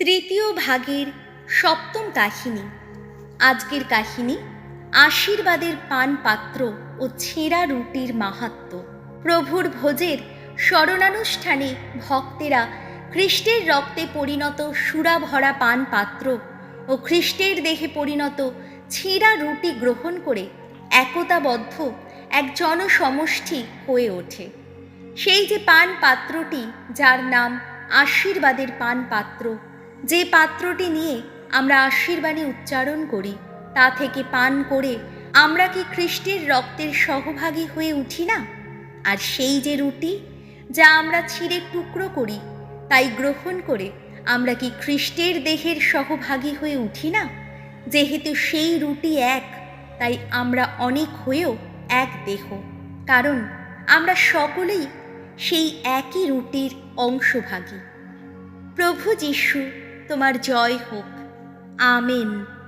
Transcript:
তৃতীয় ভাগের সপ্তম কাহিনী। আজকের কাহিনী আশীর্বাদের পান পাত্র ও ছেঁড়া রুটির মাহাত্ম্য প্রভুর ভোজের স্মরণানুষ্ঠানে ভক্তেরা খ্রিস্টের রক্তে পরিণত সুরা ভরা পান পাত্র ও খ্রিস্টের দেহে পরিণত ছেঁড়া রুটি গ্রহণ করে একতাবদ্ধ এক জনসমষ্টি হয়ে ওঠে। সেই যে পান পাত্রটি যার নাম আশীর্বাদের পান পাত্র যে পাত্রটি নিয়ে আমরা আশীর্বাণী উচ্চারণ করি, তা থেকে পান করে আমরা কি খ্রিস্টের রক্তের সহভাগী হয়ে উঠি না? আর সেই যে রুটি, যা আমরা ছিঁড়ে টুকরো করি, তাই গ্রহণ করে আমরা কি খ্রিস্টের দেহের সহভাগী হয়ে উঠি না? যেহেতু সেই রুটি এক, তাই আমরা অনেক হয়েও এক দেহ। কারণ আমরা সকলেই সেই একই রুটির অংশভাগী। প্রভু যিশু তোমার জয় হোক। আমেন।